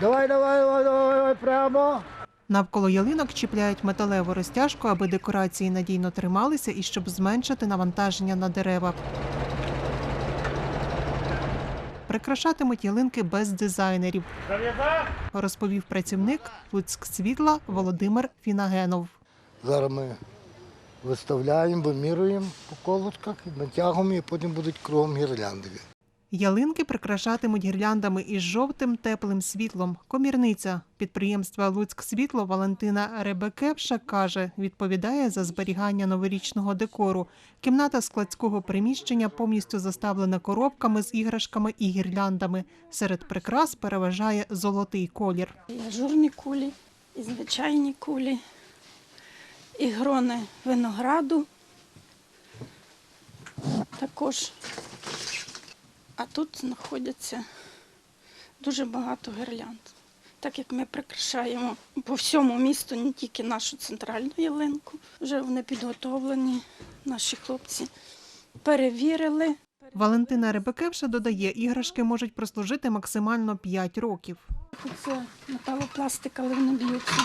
Давай, давай, давай, давай, давай, прямо. Навколо ялинок чіпляють металеву розтяжку, аби декорації надійно трималися і щоб зменшити навантаження на дерева. Прикрашатимуть ялинки без дизайнерів, розповів працівник Луцьк світла Володимир Фінагенов. Зараз ми виставляємо, вимірюємо по колочках, натягуємо і потім будуть кругом гірляндові. Ялинки прикрашатимуть гірляндами із жовтим теплим світлом. Комірниця підприємства Луцьк світло Валентина Ребекевша каже, відповідає за зберігання новорічного декору. Кімната складського приміщення повністю заставлена коробками з іграшками і гірляндами. Серед прикрас переважає золотий колір. Ажурні кулі, і звичайні кулі, і грони винограду. Також. А тут знаходяться дуже багато гірлянд. Так як ми прикрашаємо по всьому місту, не тільки нашу центральну ялинку. Вже вони підготовлені, наші хлопці перевірили. Валентина Ребекевша додає, іграшки можуть прослужити максимально 5 років. Це металопластик, але вони б'ються.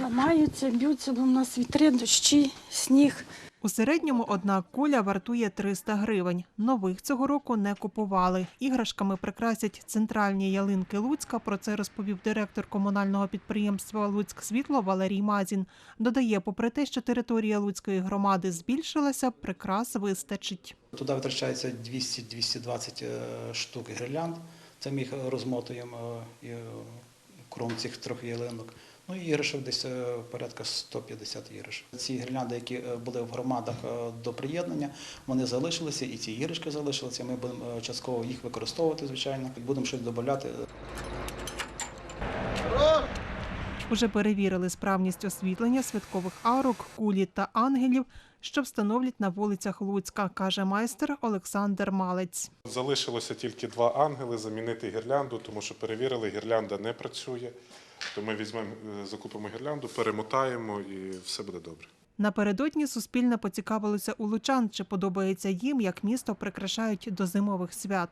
Ламаються, б'ються, бо в нас вітри, дощі, сніг. У середньому одна куля вартує 300 гривень. Нових цього року не купували. Іграшками прикрасять центральні ялинки Луцька. Про це розповів директор комунального підприємства Луцьк Світло Валерій Мазін. Додає, попри те, що територія Луцької громади збільшилася, прикрас вистачить. Туди витрачається 200-220 е, штук гірлянд. Це ми їх розмотуємо е, е, кром цих трьох ялинок. Ну і іграшок десь е, порядка 150 іграшок. Ці гірлянди, які е, були в громадах е, до приєднання, вони залишилися, і ці іграшки залишилися. Ми будемо частково їх використовувати, звичайно, і будемо щось додати. Уже перевірили справність освітлення святкових арок, кулі та ангелів, що встановлять на вулицях Луцька, каже майстер Олександр Малець. Залишилося тільки два ангели замінити гірлянду, тому що перевірили, гірлянда не працює. То ми візьмемо, е, закупимо гірлянду, перемотаємо і все буде добре. Напередодні Суспільне поцікавилося у лучан, чи подобається їм, як місто прикрашають до зимових свят.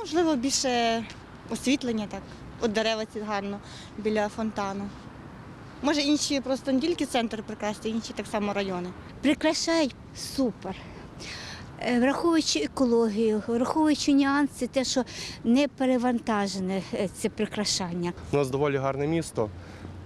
Можливо, більше освітлення так. От дерева ці гарно біля фонтану. Може, інші просто не тільки центр прикрасти, інші так само райони. прикрашають супер. Е, Враховуючи екологію, враховуючи нюанси, те, що не перевантажене е, це прикрашання. У нас доволі гарне місто,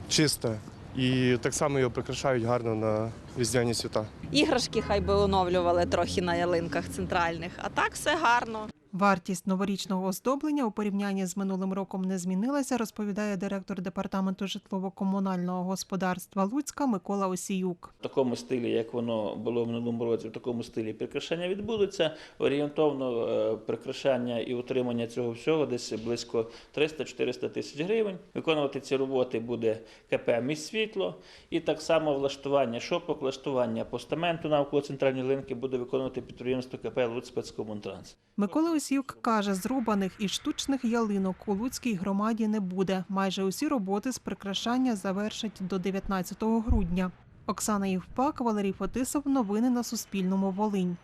чисте, і так само його прикрашають гарно на різдвяні свята. Іграшки хай би оновлювали трохи на ялинках центральних, а так все гарно. Вартість новорічного оздоблення у порівнянні з минулим роком не змінилася, розповідає директор департаменту житлово-комунального господарства Луцька Микола Осіюк. В такому стилі, як воно було в минулому році, в такому стилі прикрашання відбудуться. Орієнтовно е, прикрашання і утримання цього всього десь близько 300-400 тисяч гривень. Виконувати ці роботи буде КП «Міськсвітло» і так само влаштування шопок, влаштування постаменту навколо центральної линки буде виконувати підприємство КП «Луцьспецкомунтранс». Микола Осіюк каже, зрубаних і штучних ялинок у Луцькій громаді не буде. Майже усі роботи з прикрашання завершать до 19 грудня. Оксана Євпак, Валерій Фетисов. Новини на Суспільному. Волинь.